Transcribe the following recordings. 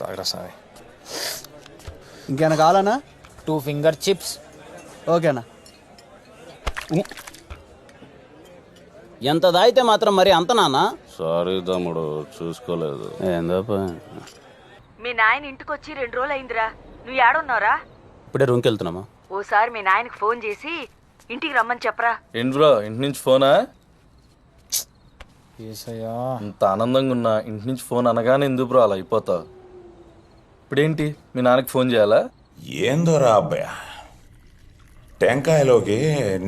తాగరా ఇంకేమైనా కావాలన్నా? టూ ఫింగర్ చిప్స్ ఓకేనా. ఎంత దాయితే మాత్రం మరి అంత నానా? సారీ తమ్ముడు చూసుకోలేదు. ఏందో మీ నాయన ఇంటికి వచ్చి రెండు రోజులు అయిందిరా నువ్వు ఏడున్నారా ఇప్పుడే రూమ్కి వెళ్తున్నామా ఓసారి మీ నాయనకి ఫోన్ చేసి ఇంటికి రమ్మని చెప్పరా. ఏంటి బ్రో ఇంటి నుంచి ఫోనా? ఏసయ్యా. ఇంత ఆనందంగా ఉన్నా ఇంటి నుంచి ఫోన్ అనగానే ఎందుకు బ్రో అలా అయిపోతావు? ఇప్పుడేంటి? మీ నాన్నకి ఫోన్ చేయాలా? ఏందోరా అబ్బాయ టెంకాయలోకి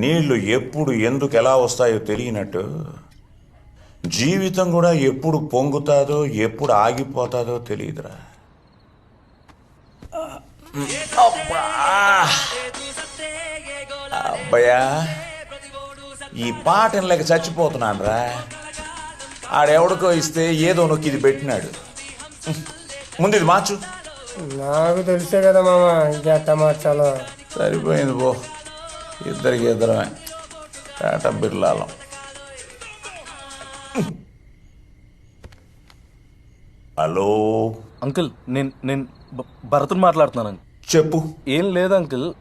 నీళ్ళు ఎప్పుడు ఎందుకు ఎలా వస్తాయో తెలియనట్టు. జీవితం కూడా ఎప్పుడు పొంగుతాదో ఎప్పుడు ఆగిపోతాదో తెలియదురా. అబ్బా. ఈ పాటను లేక చచ్చిపోతున్నాను రా ఆడెవడికో ఇస్తే ఏదో నొక్కి ఇది పెట్టినాడు. ముందు ఇది మార్చు. నాకు తెలిసే కదా మామ ఇంకెట్ట మార్చాలో. సరిపోయింది పో. ఇద్దరికి ఇద్దరమే. టాటా బిర్లాలం. హలో? అంకుల్ నేను నేను భ- భరత్ని మాట్లాడుతున్నాను. చెప్పు. ఏం లేదు అంకుల్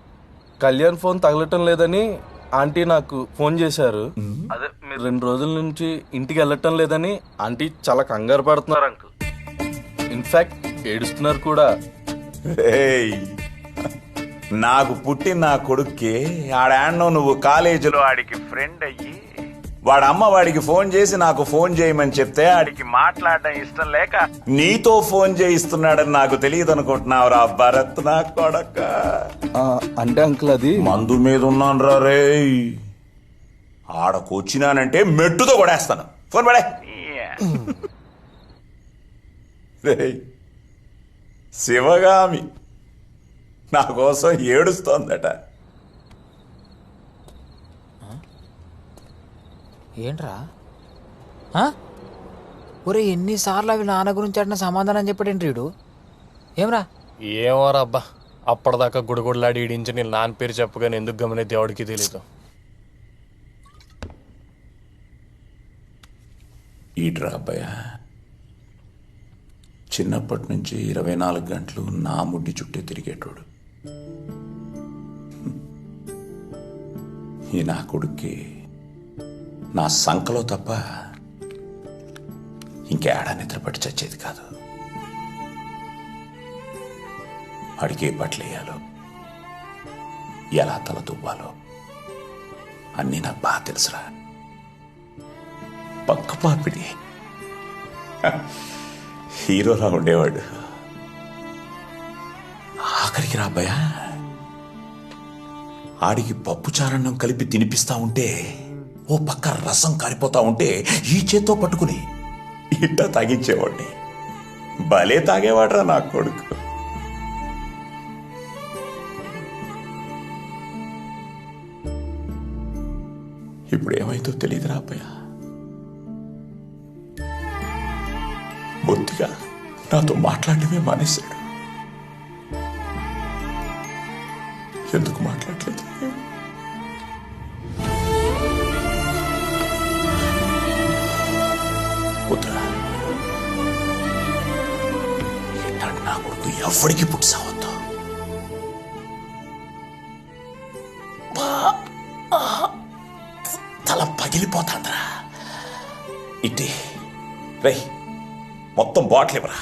కళ్యాణ్ ఫోన్ తగలటం లేదని ఆంటీ నాకు ఫోన్ చేశారు. అదే మీరు రెండు రోజుల నుంచి ఇంటికి వెళ్ళటం లేదని ఆంటీ చాలా కంగారు పడుతున్నారు అంకుల్. ఇన్ఫాక్ట్ ఏడుస్తున్నారు కూడా. ఏయ్, నాకు పుట్టిన నా కొడుక్కి ఆడాన్నో నువ్వు కాలేజీలో ఆడికి ఫ్రెండ్ అయ్యి వాడు అమ్మ వాడికి ఫోన్ చేసి నాకు ఫోన్ చేయమని చెప్తే ఆడికి మాట్లాడడం ఇష్టం లేక నీతో ఫోన్ చేయిస్తున్నాడని నాకు తెలియదు అనుకుంటున్నావురా భరత్ నా కొడక. ఆ, అంటే అంకుల్ అది? మందు మీద ఉన్నాను రా రే. ఆడకు వచ్చినానంటే మెట్టుతో కొడేస్తాను. ఫోన్ పడే. రేయ్, శివగామి నా కోసం ఏడుస్తోందట. ఏంట్రా? ఆ? ఒరే ఎన్నిసార్లు అవి నాన్న గురించి అడిన సమాధానం చెప్పాడేంటి వీడు? ఏమ్రా? ఏమోరా అబ్బా అప్పటిదాకా గుడిగుడలాడి ఈడించి నేను నాన్న పేరు చెప్పగానే ఎందుకు గమనే దేవుడికి తెలీదు. ఈట్రా అబ్బాయ? చిన్నప్పటి నుంచి ఇరవై నాలుగు గంటలు నా ముడ్డి చుట్టే తిరిగేటోడు. ఈ నా కొడుక్కి నా సంకలో తప్ప ఇంకేడా నిద్రపట్టి చచ్చేది కాదు. అడిగే బట్టలు వేయాలో ఎలా తల దువ్వాలో అన్నీ నాకు బాగా తెలుసురా. పక్క పాపిడి హీరోలా ఉండేవాడు. ఆఖరికి రా ఆడికి పప్పు చారణం కలిపి తినిపిస్తా ఉంటే ఓ పక్క రసం కారిపోతా ఉంటే ఈ చేత్తో పట్టుకుని ఇట్ట తాగించేవాడిని. భలే తాగేవాడ్రా నా కొడుకు. ఇప్పుడు ఏమైందో తెలియదురా అబ్బాయా బొత్తిగా నాతో మాట్లాడటమే మానేశాడు ఎందుకు మాట్లాడలేదు నా కొడుకు ఎవరికి పుట్టిసావద్దు తల పగిలిపోతాందిరా ఇట్టి రై మొత్తం బాటిల్ ఇవ్వరా?